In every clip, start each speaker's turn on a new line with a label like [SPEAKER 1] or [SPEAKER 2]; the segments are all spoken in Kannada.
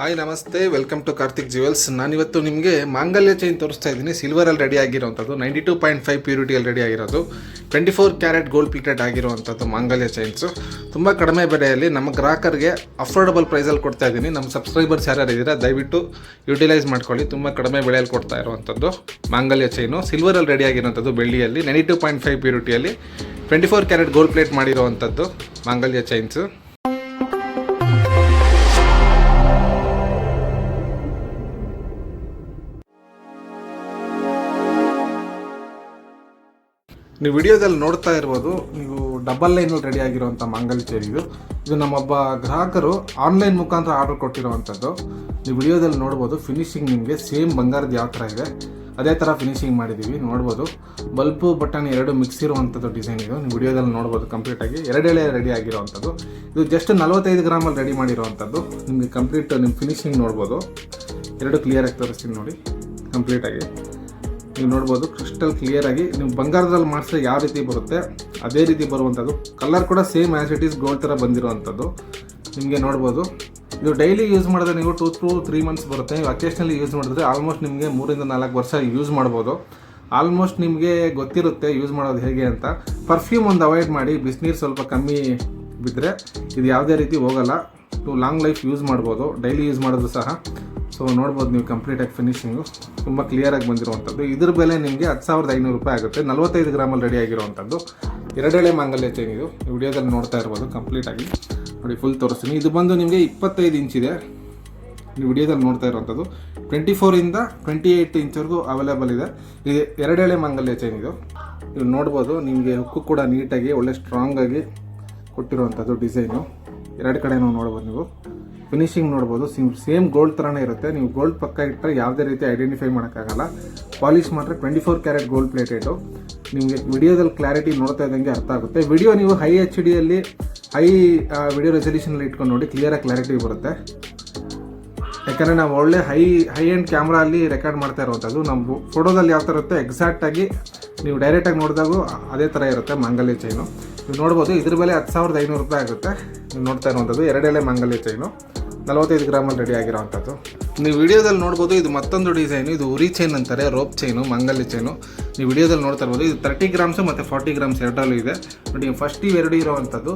[SPEAKER 1] ಹಾಯ್, ನಮಸ್ತೆ. ವೆಲ್ಕಮ್ ಟು ಕಾರ್ತಿಕ್ ಜ್ಯುವೆಲ್ಸ್ ನಾನಿವತ್ತು ನಿಮಗೆ ಮಾಂಗಲ್ಯ ಚೈನ್ ತೋರಿಸ್ತಾ ಇದ್ದೀನಿ. ಸಿಲ್ವರಲ್ಲಿ ರೆಡಿ ಆಗಿರೋವಂಥದ್ದು ನೈಂಟಿ ಟೂ ಪಾಯಿಂಟ್ ಫೈವ್ ಪ್ಯೂರಿಟಿಯಲ್ಲಿ ರೆಡಿ ಆಗಿರೋದು. Twenty four carat gold plated ಆಗಿರುವಂಥದ್ದು ಮಾಂಗಲ್ಯ ಚೈನ್ಸು ತುಂಬ ಕಡಿಮೆ ಬೆಲೆಯಲ್ಲಿ ನಮ್ಮ ಗ್ರಾಹಕರಿಗೆ ಅಫೋರ್ಡಬಲ್ ಪ್ರೈಸಲ್ಲಿ ಕೊಡ್ತಾ ಇದ್ದೀನಿ. ನಮ್ಮ ಸಬ್ಸ್ಕ್ರೈಬರ್ಸ್ ಯಾರ್ಯಾರು ಇದ್ದೀರಾ, ದಯವಿಟ್ಟು ಯುಟಿಲೈಸ್ ಮಾಡ್ಕೊಳ್ಳಿ. ತುಂಬ ಕಡಿಮೆ ಬೆಲೆಯಲ್ಲಿ ಕೊಡ್ತಾ ಇರುವಂಥದ್ದು ಮಾಂಗಲ್ಯ ಚೈನು ಸಿಲ್ವರಲ್ಲಿ ರೆಡಿ ಆಗಿರುವಂಥದ್ದು ಬೆಳ್ಳಿಯಲ್ಲಿ. Ninety two point five ಪ್ಯೂರಿಟಿಯಲ್ಲಿ twenty four carat gold plate ಮಾಡಿರುವಂಥದ್ದು ಮಾಂಗಲ್ಯ ಚೈನ್ಸು ನೀವು ವಿಡಿಯೋದಲ್ಲಿ ನೋಡ್ತಾ ಇರ್ಬೋದು, ನೀವು ಡಬಲ್ ಲೈನಲ್ಲಿ ರೆಡಿ ಆಗಿರುವಂಥ ಮಂಗಲ್ ಚೇರಿ ಇದು. ಇದು ನಮ್ಮೊಬ್ಬ ಗ್ರಾಹಕರು ಆನ್ಲೈನ್ ಮುಖಾಂತರ ಆರ್ಡರ್ ಕೊಟ್ಟಿರುವಂಥದ್ದು ನೀವು ವಿಡಿಯೋದಲ್ಲಿ ನೋಡ್ಬೋದು ಫಿನಿಶಿಂಗ್ ನಿಮಗೆ ಸೇಮ್ ಬಂಗಾರದ ಯಾವ ಥರ ಇದೆ. ಅದೇ ಥರ ಫಿನಿಶಿಂಗ್ ಮಾಡಿದ್ದೀವಿ ನೋಡ್ಬೋದು. ಬಲ್ಬು ಬಟನ್ ಎರಡು ಮಿಕ್ಸ್ ಇರುವಂಥದ್ದು ಡಿಸೈನ್ ಇದು. ನೀವು ವಿಡಿಯೋದಲ್ಲಿ ನೋಡ್ಬೋದು ಕಂಪ್ಲೀಟಾಗಿ ಎರಡೆಳೆ ರೆಡಿ ಆಗಿರುವಂಥದ್ದು ಇದು ಜಸ್ಟ್ ನಲವತ್ತೈದು ಗ್ರಾಮಲ್ಲಿ ರೆಡಿ ಮಾಡಿರುವಂಥದ್ದು ನಿಮಗೆ ಕಂಪ್ಲೀಟ್ ನಿಮ್ಮ ಫಿನಿಶಿಂಗ್ ನೋಡ್ಬೋದು. ಎರಡು ಕ್ಲಿಯರ್ ಆಗಿ ತೋರಿಸ್ತೀನಿ ನೋಡಿ. ಕಂಪ್ಲೀಟಾಗಿ ನೀವು ನೋಡ್ಬೋದು ಕ್ರಿಸ್ಟಲ್ ಕ್ಲಿಯರ್ ಆಗಿ ನೀವು ಬಂಗಾರದಲ್ಲಿ ಮಾಡಿಸಿದ್ರೆ ಯಾವ ರೀತಿ ಬರುತ್ತೆ, ಅದೇ ರೀತಿ ಬರುವಂಥದ್ದು. ಕಲರ್ ಕೂಡ same as it is gold ಥರ ಬಂದಿರುವಂಥದ್ದು. ನಿಮಗೆ ನೋಡ್ಬೋದು. ಇದು ಡೈಲಿ ಯೂಸ್ ಮಾಡಿದ್ರೆ ನೀವು ಟೂ ಟು ತ್ರೀ ಮಂತ್ಸ್ ಬರುತ್ತೆ. ನೀವು ಅಕೇಶ್ನಲಿ ಯೂಸ್ ಮಾಡಿದ್ರೆ ಆಲ್ಮೋಸ್ಟ್ ನಿಮಗೆ ಮೂರಿಂದ ನಾಲ್ಕು ವರ್ಷ ಯೂಸ್ ಮಾಡ್ಬೋದು. ಆಲ್ಮೋಸ್ಟ್ ನಿಮಗೆ ಗೊತ್ತಿರುತ್ತೆ ಯೂಸ್ ಮಾಡೋದು ಹೇಗೆ ಅಂತ. ಪರ್ಫ್ಯೂಮ್ ಒಂದು ಅವಾಯ್ಡ್ ಮಾಡಿ, ಬಿಸಿನೀರು ಸ್ವಲ್ಪ ಕಮ್ಮಿ ಬಿದ್ದರೆ ಇದು ಯಾವುದೇ ರೀತಿ ಹೋಗಲ್ಲ. ಟು ಲಾಂಗ್ ಲೈಫ್ ಯೂಸ್ ಮಾಡ್ಬೋದು. ಡೈಲಿ ಯೂಸ್ ಮಾಡಿದ್ರು ಸಹ. ಸೊ ನೋಡ್ಬೋದು ನೀವು ಕಂಪ್ಲೀಟಾಗಿ ಫಿನಿಶಿಂಗು ತುಂಬ ಕ್ಲಿಯರಾಗಿ ಬಂದಿರುವಂಥದ್ದು. ಇದ್ರ ಬೆಲೆ ನಿಮಗೆ ಹತ್ತು ಸಾವಿರದ ಐನೂರು ರೂಪಾಯಿ ಆಗುತ್ತೆ. ನಲವತ್ತೈದು ಗ್ರಾಮಲ್ಲಿ ರೆಡಿ ಆಗಿರುವಂಥದ್ದು. ಎರಡೆಳೆ ಮಾಂಗಲ್ಯ ಚೈನ್ ಇದು. ವಿಡಿಯೋದಲ್ಲಿ ನೋಡ್ತಾ ಇರ್ಬೋದು ಕಂಪ್ಲೀಟಾಗಿ ನೋಡಿ ಫುಲ್ ತೋರಿಸ್ತೀನಿ. ಇದು ಬಂದು ನಿಮಗೆ ಇಪ್ಪತ್ತೈದು ಇಂಚಿದೆ ನೀವು ವಿಡಿಯೋದಲ್ಲಿ ನೋಡ್ತಾ ಇರುವಂಥದ್ದು. ಟ್ವೆಂಟಿ ಫೋರಿಂದ ಟ್ವೆಂಟಿ ಏಯ್ಟ್ ಇಂಚ್ವರೆಗೂ ಅವೈಲೇಬಲ್ ಇದೆ. ಇದು ಎರಡೆಳೆ ಮಾಂಗಲ್ಯ ಚೈನ್ ಇದು. ನೀವು ನೋಡ್ಬೋದು, ನಿಮಗೆ ಹುಕ್ಕು ಕೂಡ ನೀಟಾಗಿ ಒಳ್ಳೆ ಸ್ಟ್ರಾಂಗಾಗಿ ಕೊಟ್ಟಿರುವಂಥದ್ದು ಡಿಸೈನು ಎರಡು ಕಡೆ ನೋಡ್ಬೋದು ನೀವು. ಫಿನಿಶಿಂಗ್ ನೋಡ್ಬೋದು. ಸಿಮ್, ಸೇಮ್ ಗೋಲ್ಡ್ ಥರನೇ ಇರುತ್ತೆ. ನೀವು ಗೋಲ್ಡ್ ಪಕ್ಕ ಇಟ್ಟರೆ ಯಾವುದೇ ರೀತಿ ಐಡೆಂಟಿಫೈ ಮಾಡೋಕ್ಕಾಗಲ್ಲ. ಪಾಲಿಶ್ ಮಾತ್ರ twenty four carat gold plated ನಿಮಗೆ ವಿಡಿಯೋದಲ್ಲಿ ಕ್ಲಾರಿಟಿ ನೋಡ್ತಾ ಇದ್ದಂಗೆ ಅರ್ಥ ಆಗುತ್ತೆ. ವಿಡಿಯೋ ನೀವು ಹೈ ಎಚ್ ಡಿಯಲ್ಲಿ ಹೈ ವಿಡಿಯೋ ರೆಸಲ್ಯೂಷನಲ್ಲಿ ಇಟ್ಕೊಂಡು ನೋಡಿ ಕ್ಲಿಯರಾಗಿ ಕ್ಲಾರಿಟಿ ಬರುತ್ತೆ. ಯಾಕಂದರೆ ನಾವು ಒಳ್ಳೆ ಹೈ ಹೈ ಎಂಡ್ ಕ್ಯಾಮ್ರಾ ಅಲ್ಲಿ ರೆಕಾರ್ಡ್ ಮಾಡ್ತಾ ಇರುವಂಥದ್ದು ನಮ್ಮ ಫೋಟೋದಲ್ಲಿ ಯಾವ ಥರ ಇರುತ್ತೆ ಎಕ್ಸಾಕ್ಟಾಗಿ ನೀವು ಡೈರೆಕ್ಟಾಗಿ ನೋಡಿದಾಗೂ ಅದೇ ಥರ ಇರುತ್ತೆ ಮಾಂಗಲ್ಯ ಚೈನು ನೀವು ನೋಡ್ಬೋದು, ಇದ್ರ ಬೆಲೆ ಹತ್ತು ಸಾವಿರದ ಐನೂರು ರೂಪಾಯಿ ಆಗುತ್ತೆ. ನೀವು ನೋಡ್ತಾ ಇರುವಂಥದ್ದು ಎರಡೆಲೆ ಮಾಂಗಲ್ಯ ಚೈನು ನಲವತ್ತೈದು ಗ್ರಾಮಲ್ಲಿ ರೆಡಿ ಆಗಿರೋವಂಥದ್ದು ನೀವು ವಿಡಿಯೋದಲ್ಲಿ ನೋಡ್ಬೋದು, ಇದು ಮತ್ತೊಂದು ಡಿಸೈನು ಇದು ಉರಿ ಚೈನ್ ಅಂತಾರೆ ರೋಪ್ ಚೈನು ಮಂಗಲ್ಯ ಚೈನು ನೀವು ವಿಡಿಯೋದಲ್ಲಿ ನೋಡ್ತಾ ಇರ್ಬೋದು, ಇದು ತರ್ಟಿ ಗ್ರಾಮ್ಸು ಮತ್ತು ಫಾರ್ಟಿ ಗ್ರಾಮ್ಸ್ ಎರಡರಲ್ಲೂ ಇದೆ. ನೋಡಿ ಫಸ್ಟ್ ಇವೆರಡು ಇರೋವಂಥದ್ದು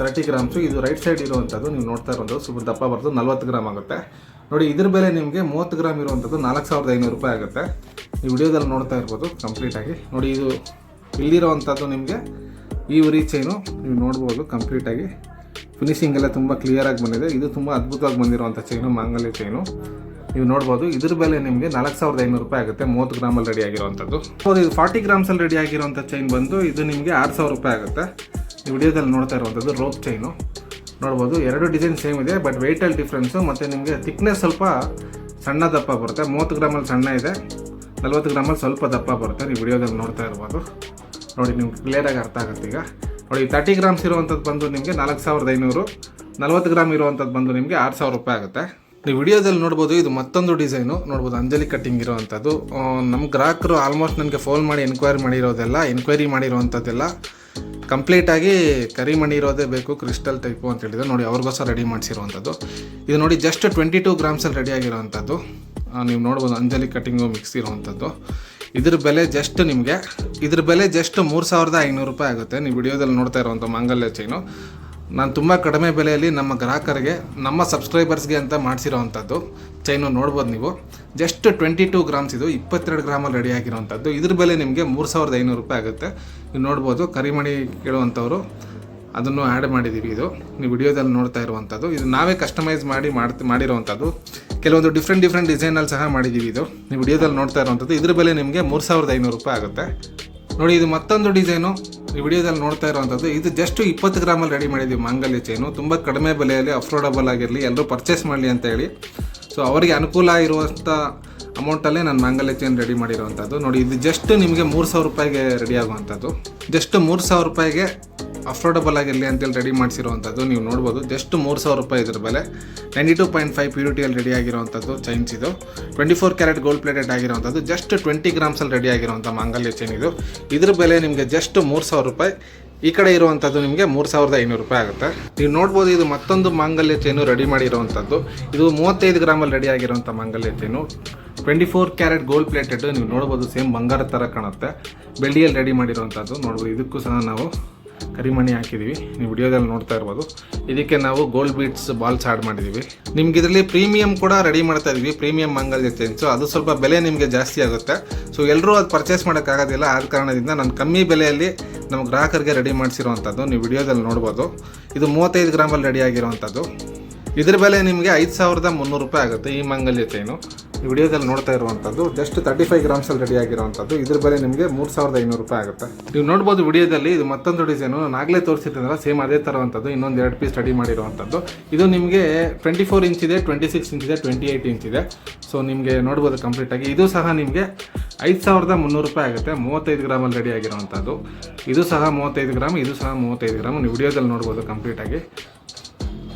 [SPEAKER 1] ತರ್ಟಿ ಗ್ರಾಮ್ಸು ಇದು ರೈಟ್ ಸೈಡ್ ಇರುವಂಥದ್ದು ನೀವು ನೋಡ್ತಾ ಇರೋದು ಸ್ವಲ್ಪ ದಪ್ಪ ಬರ್ತದೆ, ನಲ್ವತ್ತು ಗ್ರಾಮ್ ಆಗುತ್ತೆ. ನೋಡಿ, ಇದ್ರ ಬೆಲೆ ನಿಮಗೆ ಮೂವತ್ತು ಗ್ರಾಮ್ ಇರುವಂಥದ್ದು ನಾಲ್ಕು ಸಾವಿರದ ಐನೂರು ರೂಪಾಯಿ ಆಗುತ್ತೆ. ನೀವು ವಿಡಿಯೋದಲ್ಲಿ ನೋಡ್ತಾ ಇರ್ಬೋದು ಕಂಪ್ಲೀಟಾಗಿ ನೋಡಿ, ಇದು ಇಲ್ಲಿರೋವಂಥದ್ದು ನಿಮಗೆ ಈ ಉರಿ ಚೈನು ನೀವು ನೋಡ್ಬೋದು ಕಂಪ್ಲೀಟಾಗಿ ಫಿನಿಶಿಂಗ್ ಎಲ್ಲ ತುಂಬ ಕ್ಲಿಯರಾಗಿ ಬಂದಿದೆ. ಇದು ತುಂಬ ಅದ್ಭುತವಾಗಿ ಬಂದಿರುವಂಥ ಚೈನು ಮಾಂಗಲ್ಯ ಚೈನು ನೀವು ನೋಡ್ಬೋದು, ಇದ್ರ ಬೆಲೆ ನಿಮಗೆ ನಾಲ್ಕು ಸಾವಿರದ ಐನೂರು ರೂಪಾಯಿ ಆಗುತ್ತೆ, ಮೂವತ್ತು ಗ್ರಾಮಲ್ಲಿ ರೆಡಿ ಆಗಿರುವಂಥದ್ದು. ಸೊ ಇದು ಫಾರ್ಟಿ ಗ್ರಾಮ್ಸಲ್ಲಿ ರೆಡಿ ಆಗಿರುವಂಥ ಚೈನ್ ಬಂದು, ಇದು ನಿಮಗೆ ಆರು ಸಾವಿರ ರೂಪಾಯಿ ಆಗುತ್ತೆ. ಈ ವಿಡಿಯೋದಲ್ಲಿ ನೋಡ್ತಾ ಇರುವಂಥದ್ದು ರೋಪ್ ಚೈನು ನೋಡ್ಬೋದು, ಎರಡು ಡಿಸೈನ್ ಸೇಮ್ ಇದೆ ಬಟ್ ವೆಯ್ಟಲ್ಲಿ ಡಿಫ್ರೆನ್ಸು ಮತ್ತು ನಿಮಗೆ ತಿಕ್ನೆಸ್ ಸ್ವಲ್ಪ ಸಣ್ಣ ದಪ್ಪ ಬರುತ್ತೆ. ಮೂವತ್ತು ಗ್ರಾಮಲ್ಲಿ ಸಣ್ಣ ಇದೆ, ನಲ್ವತ್ತು ಗ್ರಾಮಲ್ಲಿ ಸ್ವಲ್ಪ ದಪ್ಪ ಬರುತ್ತೆ. ನೀವು ವಿಡಿಯೋದಲ್ಲಿ ನೋಡ್ತಾ ಇರ್ಬೋದು. ನೋಡಿ, ನಿಮ್ಗೆ ಕ್ಲಿಯರಾಗಿ ಅರ್ಥ ಆಗುತ್ತೆ ಈಗ. ನೋಡಿ ತರ್ಟಿ ಗ್ರಾಮ್ಸ್ ಇರುವಂಥದ್ದು ಬಂದು ನಿಮಗೆ ನಾಲ್ಕು ಸಾವಿರದ ಐನೂರು, ನಲ್ವತ್ತು ಗ್ರಾಮ್ ಇರುವಂಥದ್ದು ಬಂದು ನಿಮಗೆ ಆರು ಸಾವಿರ ರೂಪಾಯಿ ಆಗುತ್ತೆ. ನೀವು ವಿಡಿಯೋದಲ್ಲಿ ನೋಡ್ಬೋದು, ಇದು ಮತ್ತೊಂದು ಡಿಸೈನು. ನೋಡ್ಬೋದು, ಅಂಜಲಿ ಕಟ್ಟಿಂಗ್ ಇರುವಂಥದ್ದು. ನಮ್ಮ ಗ್ರಾಹಕರು ಆಲ್ಮೋಸ್ಟ್ ನನಗೆ ಫೋನ್ ಮಾಡಿ ಎನ್ಕ್ವೈರಿ ಮಾಡಿರೋದೆಲ್ಲ ಎನ್ಕ್ವೈರಿ ಮಾಡಿರೋವಂಥದ್ದೆಲ್ಲ ಕಂಪ್ಲೀಟಾಗಿ ಕರಿಮಣಿ ಇರೋದೇ ಬೇಕು ಕ್ರಿಸ್ಟಲ್ ಟೈಪು ಅಂತ ಹೇಳಿದ್ರೆ ನೋಡಿ, ಅವ್ರಿಗೋಸ್ಕರ ರೆಡಿ ಮಾಡಿಸಿರುವಂಥದ್ದು. ಇದು ನೋಡಿ ಜಸ್ಟ್ ಟ್ವೆಂಟಿ ಟೂ ಗ್ರಾಮ್ಸಲ್ಲಿ ರೆಡಿ ಆಗಿರೋವಂಥದ್ದು. ನೀವು ನೋಡ್ಬೋದು, ಅಂಜಲಿ ಕಟ್ಟಿಂಗು ಮಿಕ್ಸ್ ಇರುವಂಥದ್ದು. ಇದ್ರ ಬೆಲೆ ಜಸ್ಟ್ ನಿಮಗೆ, ಇದ್ರ ಬೆಲೆ ಜಸ್ಟ್ ಮೂರು ಸಾವಿರದ ಐನೂರು ರೂಪಾಯಿ ಆಗುತ್ತೆ. ನೀವು ವಿಡಿಯೋದಲ್ಲಿ ನೋಡ್ತಾ ಇರುವಂಥ ಮಾಂಗಲ್ಯ ಚೈನು ನಾನು ತುಂಬ ಕಡಿಮೆ ಬೆಲೆಯಲ್ಲಿ ನಮ್ಮ ಗ್ರಾಹಕರಿಗೆ, ನಮ್ಮ ಸಬ್ಸ್ಕ್ರೈಬರ್ಸ್ಗೆ ಅಂತ ಮಾಡಿಸಿರೋವಂಥದ್ದು ಚೈನು ನೋಡ್ಬೋದು ನೀವು. ಜಸ್ಟ್ ಟ್ವೆಂಟಿ ಟೂ ಗ್ರಾಮ್ಸ್ ಇದು, ಇಪ್ಪತ್ತೆರಡು ಗ್ರಾಮಲ್ಲಿ ರೆಡಿ ಆಗಿರೋವಂಥದ್ದು ಇದ್ರ ಬೆಲೆ ನಿಮಗೆ ಮೂರು ಸಾವಿರದ ಐನೂರು ರೂಪಾಯಿ ಆಗುತ್ತೆ. ನೀವು ನೋಡ್ಬೋದು, ಕರಿಮಣಿ ಕೇಳುವಂಥವ್ರು ಅದನ್ನು ಆ್ಯಡ್ ಮಾಡಿದ್ದೀವಿ ಇದು. ನೀವು ವಿಡಿಯೋದಲ್ಲಿ ನೋಡ್ತಾ ಇರುವಂಥದ್ದು ಇದು ನಾವೇ ಕಸ್ಟಮೈಸ್ ಮಾಡಿ ಮಾಡ್ತಿ ಮಾಡಿರೋವಂಥದ್ದು ಕೆಲವೊಂದು ಡಿಫ್ರೆಂಟ್ ಡಿಫ್ರೆಂಟ್ ಡಿಸೈನಲ್ಲಿ ಸಹ ಮಾಡಿದ್ದೀವಿ ಇದು. ನೀವು ವಿಡಿಯೋದಲ್ಲಿ ನೋಡ್ತಾ ಇರುವಂಥದ್ದು. ಇದ್ರ ಬೆಲೆ ನಿಮಗೆ ಮೂರು ಸಾವಿರದ ಐನೂರು ರೂಪಾಯಿ ಆಗುತ್ತೆ. ನೋಡಿ, ಇದು ಮತ್ತೊಂದು ಡಿಸೈನು ಈ ವಿಡಿಯೋದಲ್ಲಿ ನೋಡ್ತಾ ಇರುವಂಥದ್ದು. ಇದು ಜಸ್ಟ್ ಇಪ್ಪತ್ತು ಗ್ರಾಮಲ್ಲಿ ರೆಡಿ ಮಾಡಿದ್ದೀವಿ ಮಾಂಗಲ್ಯ ಚೈನು ತುಂಬ ಕಡಿಮೆ ಬೆಲೆಯಲ್ಲಿ ಅಫೋರ್ಡಬಲ್ ಆಗಿರಲಿ, ಎಲ್ಲರೂ ಪರ್ಚೇಸ್ ಮಾಡಲಿ ಅಂತ ಹೇಳಿ. ಸೊ ಅವರಿಗೆ ಅನುಕೂಲ ಇರುವಂಥ ಅಮೌಂಟಲ್ಲೇ ನಾನು ಮಾಂಗಲ್ಯ ಚೈನ್ ರೆಡಿ ಮಾಡಿರುವಂಥದ್ದು. ನೋಡಿ, ಇದು ಜಸ್ಟ್ ನಿಮಗೆ ಮೂರು ಸಾವಿರ ರೂಪಾಯಿಗೆ ರೆಡಿ ಆಗುವಂಥದ್ದು. ಜಸ್ಟ್ ಮೂರು ಸಾವಿರ ರೂಪಾಯಿಗೆ ಅಫೋರ್ಡಬಲ್ ಆಗಿರಲಿ ಅಂತೇಳಿ ರೆಡಿ ಮಾಡಿಸಿರುವಂಥದ್ದು ನೀವು ನೋಡ್ಬೋದು. ಜಸ್ಟ್ ಮೂರು ಸಾವಿರ ರೂಪಾಯಿ ಇದ್ರ ಬೆಲೆ. ನೈಂಟಿ ಟು ಪಾಯಿಂಟ್ ಫೈವ್ ಪ್ಯೂರಿಟಿಯಲ್ಲಿ ರೆಡಿ ಆಗಿರುವಂಥದ್ದು ಚೈನ್ಸ್ ಇದು. Twenty four carat gold plated ಆಗಿರುವಂಥದ್ದು. ಜಸ್ಟ್ ಟ್ವೆಂಟಿ ಗ್ರಾಮ್ಸಲ್ಲಿ ರೆಡಿ ಆಗಿರುವಂಥ ಮಾಂಗಲ್ಯ ಚೈನ್ ಇದು. ಇದ್ರ ಬೆಲೆ ನಿಮಗೆ ಜಸ್ಟ್ ಮೂರು ಸಾವಿರ ರೂಪಾಯಿ. ಈ ಕಡೆ ಇರುವಂಥದ್ದು ನಿಮಗೆ ಮೂರು ಸಾವಿರದ ಐನೂರು ರೂಪಾಯಿ ಆಗುತ್ತೆ. ನೀವು ನೋಡ್ಬೋದು ಇದು ಮತ್ತೊಂದು ಮಾಂಗಲ್ಯ ಚೈನು ರೆಡಿ ಮಾಡಿರುವಂಥದ್ದು. ಇದು ಮೂವತ್ತೈದು ಗ್ರಾಮಲ್ಲಿ ರೆಡಿ ಆಗಿರುವಂಥ ಮಾಂಗಲ್ಯ chain twenty four carat gold plated ನೀವು ನೋಡ್ಬೋದು ಸೇಮ್ ಬಂಗಾರ ಥರ ಕಾಣುತ್ತೆ. ಬೆಳ್ಳಿಯಲ್ಲಿ ರೆಡಿ ಮಾಡಿರುವಂಥದ್ದು. ನೋಡ್ಬೋದು, ಇದಕ್ಕೂ ಸಹ ನಾವು ಕರಿಮಣಿ ಹಾಕಿದ್ದೀವಿ. ನೀವು ವಿಡಿಯೋದಲ್ಲಿ ನೋಡ್ತಾ ಇರ್ಬೋದು. ಇದಕ್ಕೆ ನಾವು ಗೋಲ್ಡ್ ಬೀಟ್ಸ್ ಬಾಲ್ಸ್ ಆ್ಯಡ್ ಮಾಡಿದ್ದೀವಿ. ನಿಮ್ಗೆ ಇದರಲ್ಲಿ ಪ್ರೀಮಿಯಂ ಕೂಡ ರೆಡಿ ಮಾಡ್ತಾ ಇದ್ದೀವಿ ಪ್ರೀಮಿಯಂ ಮಂಗಲ್ ಚೈನ್ಸು ಅದು ಸ್ವಲ್ಪ ಬೆಲೆ ನಿಮಗೆ ಜಾಸ್ತಿ ಆಗುತ್ತೆ. ಸೊ ಎಲ್ಲರೂ ಅದು ಪರ್ಚೇಸ್ ಮಾಡೋಕ್ಕಾಗೋದಿಲ್ಲ ಆದ ಕಾರಣದಿಂದ ನಾನು ಕಮ್ಮಿ ಬೆಲೆಯಲ್ಲಿ ನಮ್ಮ ಗ್ರಾಹಕರಿಗೆ ರೆಡಿ ಮಾಡಿಸಿರುವಂಥದ್ದು ನೀವು ವಿಡಿಯೋದಲ್ಲಿ ನೋಡ್ಬೋದು. ಇದು ಮೂವತ್ತೈದು ಗ್ರಾಮಲ್ಲಿ ರೆಡಿ ಆಗಿರುವಂಥದ್ದು. ಇದ್ರ ಬೆಲೆ ನಿಮಗೆ ಐದು ಸಾವಿರದ ಮುನ್ನೂರು ರೂಪಾಯಿ ಆಗುತ್ತೆ ಈ ಮಂಗಲ್ಯ ಚೈನು ವಿಡಿಯೋದಲ್ಲಿ ನೋಡ್ತಾ ಇರುವಂಥದ್ದು ಜಸ್ಟ್ ತರ್ಟಿ ಫೈವ್ ಗ್ರಾಮ್ಸಲ್ಲಿ ರೆಡಿ ಆಗಿರುವಂಥದ್ದು ಇದ್ರ ಬೆಲೆ ನಿಮಗೆ ಮೂರು ಸಾವಿರದ ಐನೂರು ರೂಪಾಯಿ ಆಗುತ್ತೆ. ನೀವು ನೋಡ್ಬೋದು ವಿಡಿಯೋದಲ್ಲಿ ಇದು ಮತ್ತೊಂದು ಡಿಸೈನು ನಾಗಲೇ ತೋರಿಸಿದ್ರೆ ಸೇಮ್ ಅದೇ ಥರವಂಥದ್ದು ಇನ್ನೊಂದು ಎರಡು ಪೀಸ್ ರೆಡಿ ಮಾಡಿರುವಂಥದ್ದು. ಇದು ನಿಮಗೆ ಟ್ವೆಂಟಿ ಫೋರ್ ಇಂಚ್ ಇದೆ ಟ್ವೆಂಟಿ ಸಿಕ್ಸ್ ಇಂಚ್ ಇದೆ ಟ್ವೆಂಟಿ ಏಯ್ಟ್ ಇಂಚ್ ಇದೆ. ಸೊ ನಿಮಗೆ ನೋಡ್ಬೋದು ಕಂಪ್ಲೀಟಾಗಿ ಇದು ಸಹ ನಿಮಗೆ ಐದು ಸಾವಿರದ ಮುನ್ನೂರು ರೂಪಾಯಿ ಆಗುತ್ತೆ, ಮೂವತ್ತೈದು ಗ್ರಾಮಲ್ಲಿ ರೆಡಿ ಆಗಿರುವಂಥದ್ದು. ಇದು ಸಹ ಮೂವತ್ತೈದು ಗ್ರಾಮ್ ಇದು ಸಹ ಮೂವತ್ತೈದು ಗ್ರಾಮ್ ನೀವು ವಿಡಿಯೋದಲ್ಲಿ ನೋಡ್ಬೋದು ಕಂಪ್ಲೀಟಾಗಿ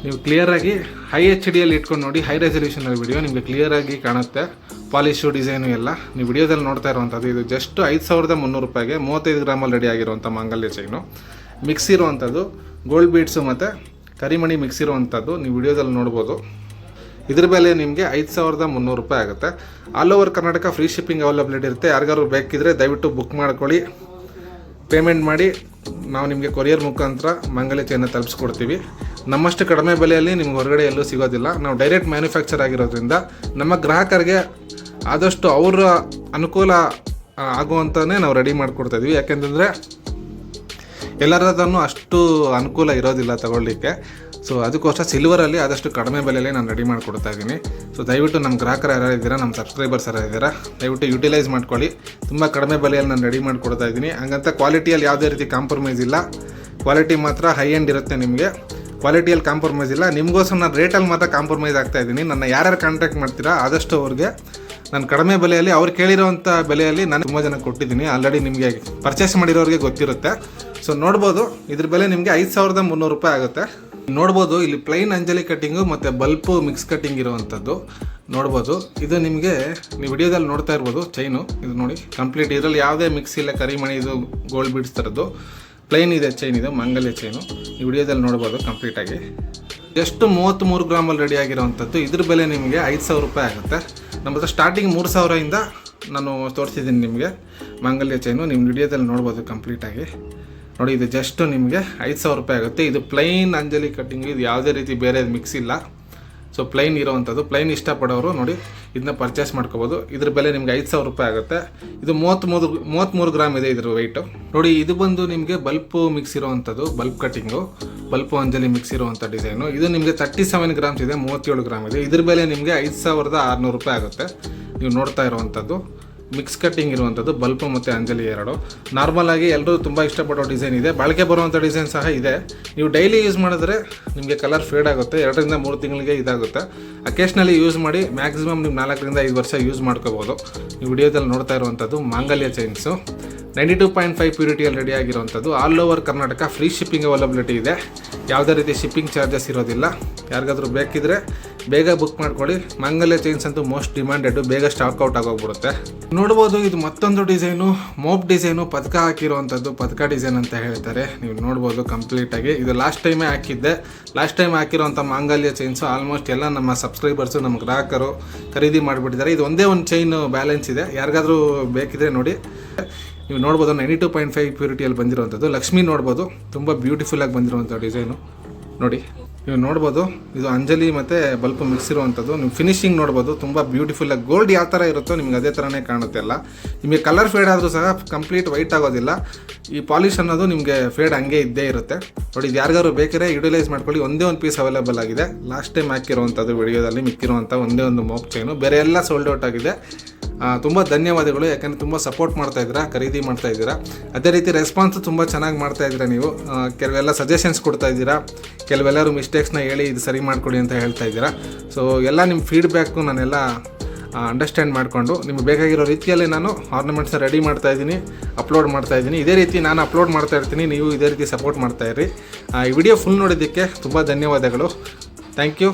[SPEAKER 1] ನೀವು ಕ್ಲಿಯರಾಗಿ ಹೈ ಎಚ್ ಡಿಯಲ್ಲಿ ಇಟ್ಕೊಂಡು ನೋಡಿ ಹೈ ರೆಸಲ್ಯೂಷನಲ್ಲಿ ವಿಡಿಯೋ ನಿಮಗೆ ಕ್ಲಿಯರಾಗಿ ಕಾಣುತ್ತೆ. ಪಾಲಿಶು ಡಿಸೈನು ಎಲ್ಲ. ನೀವು ವಿಡಿಯೋದಲ್ಲಿ ನೋಡ್ತಾ ಇರುವಂಥದ್ದು ಇದು ಜಸ್ಟ್ ಐದು ಸಾವಿರದ ಮುನ್ನೂರು ರೂಪಾಯಿಗೆ ಮೂವತ್ತೈದು ಗ್ರಾಮಲ್ಲಿ ರೆಡಿ ಆಗಿರುವಂಥ ಮಾಂಗಲ್ಯ ಚೈನು ಮಿಕ್ಸ್ ಇರುವಂಥದ್ದು ಗೋಲ್ಡ್ ಬೀಡ್ಸು ಮತ್ತು ಕರಿಮಣಿ ಮಿಕ್ಸ್ ಇರುವಂಥದ್ದು ನೀವು ವಿಡಿಯೋದಲ್ಲಿ ನೋಡ್ಬೋದು. ಇದ್ರ ಬೆಲೆ ನಿಮಗೆ ಐದು ಸಾವಿರದ ಮುನ್ನೂರು ರೂಪಾಯಿ ಆಗುತ್ತೆ. All over Karnataka free shipping availability ಇರುತ್ತೆ. ಯಾರಿಗಾದ್ರು ಬೇಕಿದ್ರೆ ದಯವಿಟ್ಟು ಬುಕ್ ಮಾಡ್ಕೊಳ್ಳಿ. ಪೇಮೆಂಟ್ ಮಾಡಿ, ನಾವು ನಿಮಗೆ ಕೊರಿಯರ್ ಮುಖಾಂತರ ಮಂಗಲ್ಯ ಚೈನ ತಲುಪಿಸ್ಕೊಡ್ತೀವಿ. ನಮ್ಮಷ್ಟು ಕಡಿಮೆ ಬೆಲೆಯಲ್ಲಿ ನಿಮ್ಗೆ ಹೊರಗಡೆ ಎಲ್ಲೂ ಸಿಗೋದಿಲ್ಲ. ನಾವು ಡೈರೆಕ್ಟ್ ಮ್ಯಾನುಫ್ಯಾಕ್ಚರ್ ಆಗಿರೋದ್ರಿಂದ ನಮ್ಮ ಗ್ರಾಹಕರಿಗೆ ಆದಷ್ಟು ಅವರ ಅನುಕೂಲ ಆಗುವಂತನೇ ನಾವು ರೆಡಿ ಮಾಡಿಕೊಡ್ತಾ ಇದ್ವಿ ಯಾಕೆಂತಂದರೆ ಎಲ್ಲರದನ್ನು ಅಷ್ಟು ಅನುಕೂಲ ಇರೋದಿಲ್ಲ ತಗೊಳ್ಳಿಕ್ಕೆ. ಸೊ ಅದಕ್ಕೋಸ್ಕರ ಸಿಲ್ವರಲ್ಲಿ ಆದಷ್ಟು ಕಡಿಮೆ ಬೆಲೆಯಲ್ಲಿ ನಾನು ರೆಡಿ ಮಾಡಿಕೊಡ್ತಾ ಇದ್ದೀನಿ ಸೊ ದಯವಿಟ್ಟು ನಮ್ಮ ಗ್ರಾಹಕರು ಯಾರು ಇದ್ದೀರಾ, ನಮ್ಮ ಸಬ್ಸ್ಕ್ರೈಬರ್ಸ್ ಯಾರು ಇದ್ದೀರಾ, ದಯವಿಟ್ಟು ಯುಟಿಲೈಸ್ ಮಾಡ್ಕೊಳ್ಳಿ. ತುಂಬ ಕಡಿಮೆ ಬೆಲೆಯಲ್ಲಿ ನಾನು ರೆಡಿ ಮಾಡಿಕೊಡ್ತಾ ಇದ್ದೀನಿ ಹಂಗಂತ ಕ್ವಾಲಿಟಿಯಲ್ಲಿ ಯಾವುದೇ ರೀತಿ ಕಾಂಪ್ರಮೈಸ್ ಇಲ್ಲ. ಕ್ವಾಲಿಟಿ ಮಾತ್ರ ಹೈ ಎಂಡ್ ಇರುತ್ತೆ ನಿಮಗೆ. ಕ್ವಾಲಿಟಿಯಲ್ಲಿ ಕಾಂಪ್ರಮೈಸ್ ಇಲ್ಲ. ನಿಮಗೋಸ್ಕರ ನಾನು ರೇಟಲ್ಲಿ ಮಾತ್ರ ಕಾಂಪ್ರಮೈಸ್ ಆಗ್ತಾ ಇದ್ದೀನಿ. ನನ್ನ ಯಾರ್ಯಾರು ಕಾಂಟ್ಯಾಕ್ಟ್ ಮಾಡ್ತೀರಾ, ಆದಷ್ಟು ಅವ್ರಿಗೆ ನಾನು ಕಡಿಮೆ ಬೆಲೆಯಲ್ಲಿ, ಅವ್ರು ಕೇಳಿರೋವಂಥ ಬೆಲೆಯಲ್ಲಿ ನಾನು ತುಂಬ ಜನ ಕೊಟ್ಟಿದ್ದೀನಿ. ಆಲ್ರೆಡಿ ನಿಮಗೆ ಪರ್ಚೇಸ್ ಮಾಡಿರೋರಿಗೆ ಗೊತ್ತಿರುತ್ತೆ. ಸೊ ನೋಡ್ಬೋದು. ಇದ್ರ ಬೆಲೆ ನಿಮಗೆ ಐದು ಸಾವಿರದ ಮುನ್ನೂರು ರೂಪಾಯಿ ಆಗುತ್ತೆ. ನೋಡ್ಬೋದು, ಇಲ್ಲಿ ಪ್ಲೈನ್ ಅಂಜಲಿ ಕಟ್ಟಿಂಗು ಮತ್ತು ಬಲ್ಪು ಮಿಕ್ಸ್ ಕಟ್ಟಿಂಗ್ ಇರುವಂಥದ್ದು. ನೋಡ್ಬೋದು. ಇದು ನಿಮಗೆ, ನೀವು ವಿಡಿಯೋದಲ್ಲಿ ನೋಡ್ತಾ ಇರ್ಬೋದು ಚೈನು ಇದು ನೋಡಿ ಕಂಪ್ಲೀಟ್ ಇದರಲ್ಲಿ ಯಾವುದೇ ಮಿಕ್ಸ್ ಇಲ್ಲ, ಕರಿಮಣಿ, ಇದು ಗೋಲ್ಡ್ ಬೀಡ್ಸ್ ಥರದ್ದು. ಪ್ಲೈನ್ ಇದೆ ಚೈನ್ ಇದು, ಮಂಗಲ್ಯ ಚೈನು ಈ ವಿಡಿಯೋದಲ್ಲಿ ನೋಡ್ಬೋದು ಕಂಪ್ಲೀಟಾಗಿ ಎಷ್ಟು ಮೂವತ್ತ್ಮೂರು ಗ್ರಾಮಲ್ಲಿ ರೆಡಿ ಆಗಿರೋವಂಥದ್ದು, ಇದ್ರ ಬೆಲೆ ನಿಮಗೆ ಐದು ಸಾವಿರ ರೂಪಾಯಿ ಆಗುತ್ತೆ. ನಮ್ಮ ಹತ್ರ ಸ್ಟಾರ್ಟಿಂಗ್ ಮೂರು ಸಾವಿರದಿಂದ ನಾನು ತೋರಿಸಿದ್ದೀನಿ ನಿಮಗೆ ಮಂಗಲ್ಯ ಚೈನು ನಿಮ್ಮ ವಿಡಿಯೋದಲ್ಲಿ ನೋಡ್ಬೋದು ಕಂಪ್ಲೀಟಾಗಿ ನೋಡಿ, ಇದು ಜಸ್ಟ್ ನಿಮಗೆ ಐದು ಸಾವಿರ ರೂಪಾಯಿ ಆಗುತ್ತೆ. ಇದು ಪ್ಲೈನ್ ಅಂಜಲಿ ಕಟ್ಟಿಂಗ್ ಇದು ಯಾವುದೇ ರೀತಿ ಬೇರೆ ಮಿಕ್ಸ್ ಇಲ್ಲ. ಸೊ ಪ್ಲೈನ್ ಇರುವಂಥದ್ದು. ಪ್ಲೈನ್ ಇಷ್ಟಪಡೋರು ನೋಡಿ, ಇದನ್ನ ಪರ್ಚೇಸ್ ಮಾಡ್ಕೋಬೋದು. ಇದ್ರ ಬೆಲೆ ನಿಮ್ಗೆ ಐದು ಸಾವಿರ ರೂಪಾಯಿ ಆಗುತ್ತೆ. ಇದು ಮೂವತ್ತ್ಮೂರು ಮೂವತ್ತ್ಮೂರು ಗ್ರಾಮ್ ಇದೆ ಇದ್ರ ವೆಯ್ಟು ನೋಡಿ, ಇದು ಬಂದು ನಿಮಗೆ bulb mix ಇರೋವಂಥದ್ದು, bulb cutting bulb Anjali mix ಇರುವಂಥ ಡಿಸೈನು ಇದು ನಿಮಗೆ ತರ್ಟಿ ಸೆವೆನ್ ಗ್ರಾಮ್ಸ್ ಇದೆ, ಮೂವತ್ತೇಳು ಗ್ರಾಮ್ ಇದೆ. ಇದ್ರ ಬೆಲೆ ನಿಮಗೆ ಐದು ಸಾವಿರದ ಆರುನೂರು ರೂಪಾಯಿ ಆಗುತ್ತೆ. ನೀವು ನೋಡ್ತಾ ಇರುವಂಥದ್ದು. ಮಿಕ್ಸ್ ಕಟ್ಟಿಂಗ್ ಇರುವಂಥದ್ದು ಬಲ್ಪು ಮತ್ತು ಅಂಜಲಿ ಎರಡು. ನಾರ್ಮಲ್ ಆಗಿ ಎಲ್ಲರೂ ತುಂಬ ಇಷ್ಟಪಡೋ ಡಿಸೈನ್ ಇದೆ. ಬಾಳಿಕೆ ಬರುವಂಥ ಡಿಸೈನ್ ಸಹ ಇದೆ. ನೀವು ಡೈಲಿ ಯೂಸ್ ಮಾಡಿದ್ರೆ ನಿಮಗೆ ಕಲರ್ ಫೇಡ್ ಆಗುತ್ತೆ. ಎರಡರಿಂದ ಮೂರು ತಿಂಗಳಿಗೆ ಇದಾಗುತ್ತೆ. ಅಕೇಶ್ನಲಿ ಯೂಸ್ ಮಾಡಿ ಮ್ಯಾಕ್ಸಿಮಮ್ ನೀವು ನಾಲ್ಕರಿಂದ ಐದು ವರ್ಷ ಯೂಸ್ ಮಾಡ್ಕೋಬೋದು. ನೀವು ವಿಡಿಯೋದಲ್ಲಿ ನೋಡ್ತಾ ಇರುವಂಥದ್ದು ಮಾಂಗಲ್ಯ chains ninety two point five ಪ್ಯೂರಿಟಿಯಲ್ಲಿ ready ಆಗಿರುವಂಥದ್ದು all over Karnataka free shipping availability ಇದೆ. ಯಾವುದೇ ರೀತಿ ಶಿಪ್ಪಿಂಗ್ ಚಾರ್ಜಸ್ ಇರೋದಿಲ್ಲ. ಯಾರಿಗಾದರೂ ಬೇಕಿದ್ರೆ ಬೇಗ ಬುಕ್ ಮಾಡ್ಕೊಳ್ಳಿ. ಮಾಂಗಲ್ಯ ಚೈನ್ಸ್ ಅಂತೂ ಮೋಸ್ಟ್ ಡಿಮ್ಯಾಂಡೆಡ್ ಬೇಗ ಸ್ಟಾಕ್ ಔಟ್ ಆಗೋಗ್ಬಿಡುತ್ತೆ. ನೋಡ್ಬೋದು, ಇದು ಮತ್ತೊಂದು ಡಿಸೈನು ಮೋಪ್ ಡಿಸೈನು ಪದಕ ಹಾಕಿರುವಂಥದ್ದು. ಪದಕ ಡಿಸೈನ್ ಅಂತ ಹೇಳ್ತಾರೆ. ನೀವು ನೋಡ್ಬೋದು ಕಂಪ್ಲೀಟಾಗಿ ಇದು ಲಾಸ್ಟ್ ಟೈಮೇ ಹಾಕಿದ್ದೆ. ಲಾಸ್ಟ್ ಟೈಮ್ ಹಾಕಿರೋಂಥ ಮಾಂಗಲ್ಯ ಚೈನ್ಸು ಆಲ್ಮೋಸ್ಟ್ ಎಲ್ಲ ನಮ್ಮ ಸಬ್ಸ್ಕ್ರೈಬರ್ಸು ನಮ್ಮ ಗ್ರಾಹಕರು ಖರೀದಿ ಮಾಡಿಬಿಟ್ಟಿದ್ದಾರೆ. ಇದು ಒಂದೇ ಒಂದು ಚೈನು ಬ್ಯಾಲೆನ್ಸ್ ಇದೆ. ಯಾರಿಗಾದರೂ ಬೇಕಿದ್ರೆ ನೋಡಿ. ನೀವು ನೋಡ್ಬೋದು ನೈಂಟಿ ಟು ಪಾಯಿಂಟ್ ಫೈವ್ ಪ್ಯೂರಿಟಿಯಲ್ಲಿ ಬಂದಿರುವಂಥದ್ದು. ಲಕ್ಷ್ಮಿ ನೋಡ್ಬೋದು, ತುಂಬ ಬ್ಯೂಟಿಫುಲ್ಲಾಗಿ ಬಂದಿರುವಂಥ ಡಿಸೈನು ನೋಡಿ, ನೀವು ನೋಡ್ಬೋದು, ಇದು ಅಂಜಲಿ ಮತ್ತು ಬಲ್ಪ್ ಮಿಕ್ಸ್ ಇರುವಂಥದ್ದು. ನೀವು ಫಿನಿಶಿಂಗ್ ನೋಡ್ಬೋದು, ತುಂಬ ಬ್ಯೂಟಿಫುಲ್ಲಾಗಿ ಗೋಲ್ಡ್ ಯಾವ ಥರ ಇರುತ್ತೋ ನಿಮ್ಗೆ ಅದೇ ಥರನೇ ಕಾಣುತ್ತೆ ಅಲ್ಲ ನಿಮಗೆ ಕಲರ್ ಫೇಡ್ ಆದರೂ ಸಹ ಕಂಪ್ಲೀಟ್ ವೈಟ್ ಆಗೋದಿಲ್ಲ. ಈ ಪಾಲಿಶ್ ಅನ್ನೋದು ನಿಮಗೆ ಫೇಡ್ ಹಂಗೆ ಇದ್ದೇ ಇರುತ್ತೆ. ನೋಡಿ, ಇದು ಯಾರಿಗಾದ್ರು ಬೇಕಾದ್ರೆ ಯುಟಿಲೈಸ್ ಮಾಡ್ಕೊಳ್ಳಿ. ಒಂದೇ ಒಂದು ಪೀಸ್ ಅವೈಲೇಬಲ್ ಆಗಿದೆ. ಲಾಸ್ಟ್ ಟೈಮ್ ಹಾಕಿರುವಂಥದ್ದು ವಿಡಿಯೋದಲ್ಲಿ ಮಿಕ್ಕಿರುವಂಥ ಒಂದೇ ಒಂದು ಮೋಪ್ ಚೈನು ಬೇರೆ ಎಲ್ಲ ಸೋಲ್ಡ್ ಔಟ್ ಆಗಿದೆ. ತುಂಬ ಧನ್ಯವಾದಗಳು, ಯಾಕಂದರೆ ತುಂಬ ಸಪೋರ್ಟ್ ಮಾಡ್ತಾ ಇದ್ದೀರಾ, ಖರೀದಿ ಮಾಡ್ತಾ ಇದ್ದೀರಾ. ಅದೇ ರೀತಿ ರೆಸ್ಪಾನ್ಸ್ ತುಂಬ ಚೆನ್ನಾಗಿ ಮಾಡ್ತಾ ಇದ್ದೀರಾ ನೀವು. ಕೆಲವೆಲ್ಲ ಸಜೆಷನ್ಸ್ ಕೊಡ್ತಾ ಇದ್ದೀರಾ. ಕೆಲವೆಲ್ಲರೂ ಮಿಸ್ಟೇಕ್ಸ್ನ ಹೇಳಿ ಇದು ಸರಿ ಮಾಡಿಕೊಡಿ ಅಂತ ಹೇಳ್ತಾ ಇದ್ದೀರಾ. ಸೊ ಎಲ್ಲ ನಿಮ್ಮ ಫೀಡ್ಬ್ಯಾಕು ನಾನೆಲ್ಲ ಅಂಡರ್ಸ್ಟ್ಯಾಂಡ್ ಮಾಡಿಕೊಂಡು, ನಿಮಗೆ ಬೇಕಾಗಿರೋ ರೀತಿಯಲ್ಲಿ ನಾನು ಆರ್ನಮೆಂಟ್ಸ್ನ ರೆಡಿ ಮಾಡ್ತಾ ಇದ್ದೀನಿ ಅಪ್ಲೋಡ್ ಮಾಡ್ತಾ ಇದ್ದೀನಿ. ಇದೇ ರೀತಿ ನಾನು ಅಪ್ಲೋಡ್ ಮಾಡ್ತಾ ಇರ್ತೀನಿ, ನೀವು ಇದೇ ರೀತಿ ಸಪೋರ್ಟ್ ಮಾಡ್ತಾ ಇರಿ. ಈ ವಿಡಿಯೋ ಫುಲ್ ನೋಡಿದ್ದಕ್ಕೆ ತುಂಬ ಧನ್ಯವಾದಗಳು. Thank you